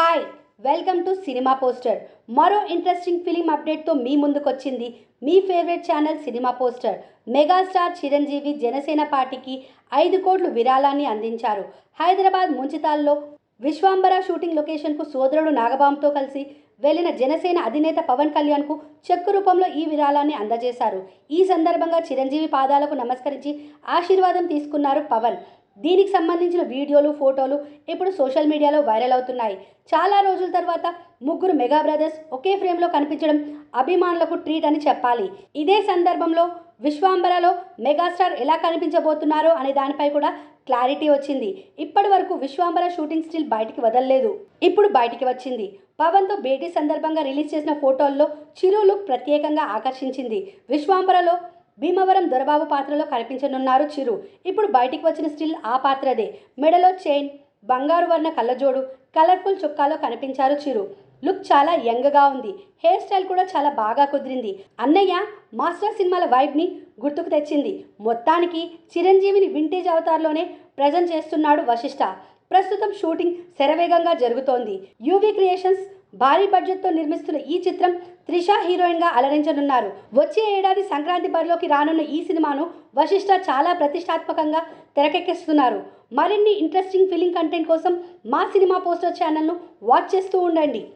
Hi welcome to cinema poster మరో interesting film అప్డేట్తో మీ ముందుకొచ్చింది మీ favourite channel cinema poster megastar Chiranjeevi Janasena పార్టీకి ఐదు కోట్లు విరాళాన్ని అందించారు. హైదరాబాద్ ముంచితాల్లో విశ్వాంబర షూటింగ్ లొకేషన్కు సోదరుడు నాగబాంతో కలిసి వెళ్ళిన జనసేన అధినేత పవన్ కళ్యాణ్కు చెక్కు రూపంలో ఈ విరాళాన్ని అందజేశారు. ఈ సందర్భంగా చిరంజీవి పాదాలకు నమస్కరించి ఆశీర్వాదం తీసుకున్నారు పవన్. దీనికి సంబంధించిన వీడియోలు ఫోటోలు ఇప్పుడు సోషల్ మీడియాలో వైరల్ అవుతున్నాయి. చాలా రోజుల తర్వాత ముగ్గురు మెగా బ్రదర్స్ ఒకే ఫ్రేమ్లో కనిపించడం అభిమానులకు ట్రీట్ అని చెప్పాలి. ఇదే సందర్భంలో విశ్వాంబరలో మెగాస్టార్ ఎలా కనిపించబోతున్నారో అనే దానిపై కూడా క్లారిటీ వచ్చింది. ఇప్పటి వరకు విశ్వాంబర షూటింగ్ స్టిల్ బయటికి వదలలేదు. ఇప్పుడు బయటికి వచ్చింది. పవన్తో భేటీ సందర్భంగా రిలీజ్ చేసిన ఫోటోల్లో చిరు లుక్ ప్రత్యేకంగా ఆకర్షించింది. విశ్వాంబరలో భీమవరం దొరబాబు పాత్రలో కనిపించనున్నారు చిరు. ఇప్పుడు బయటికి వచ్చిన స్టిల్ ఆ పాత్రదే మెడలో చైన్ బంగారు వర్ణ కళ్ళజోడు కలర్ఫుల్ చొక్కాలో కనిపించారు చిరు. లుక్ చాలా యంగ్గా ఉంది. హెయిర్ స్టైల్ కూడా చాలా బాగా కుదిరింది. అన్నయ్య మాస్టర్ సినిమాల వైబ్ని గుర్తుకు తెచ్చింది. మొత్తానికి చిరంజీవిని వింటేజ్ అవతార్లోనే ప్రజెంట్ చేస్తున్నాడు వశిష్ఠ ప్రస్తుతం షూటింగ్ శరవేగంగా జరుగుతోంది. యూవీ క్రియేషన్స్ భారీ బడ్జెట్తో నిర్మిస్తున్న ఈ చిత్రం త్రిష హీరోయిన్గా అలరించనున్నారు. వచ్చే ఏడాది సంక్రాంతి బరిలోకి రానున్న ఈ సినిమాను వశిష్ఠ చాలా ప్రతిష్టాత్మకంగా తెరకెక్కిస్తున్నారు. మరిన్ని ఇంట్రెస్టింగ్ ఫిలిం కంటెంట్ కోసం మా సినిమా పోస్టర్ ఛానల్ను వాచ్ చేస్తూ ఉండండి.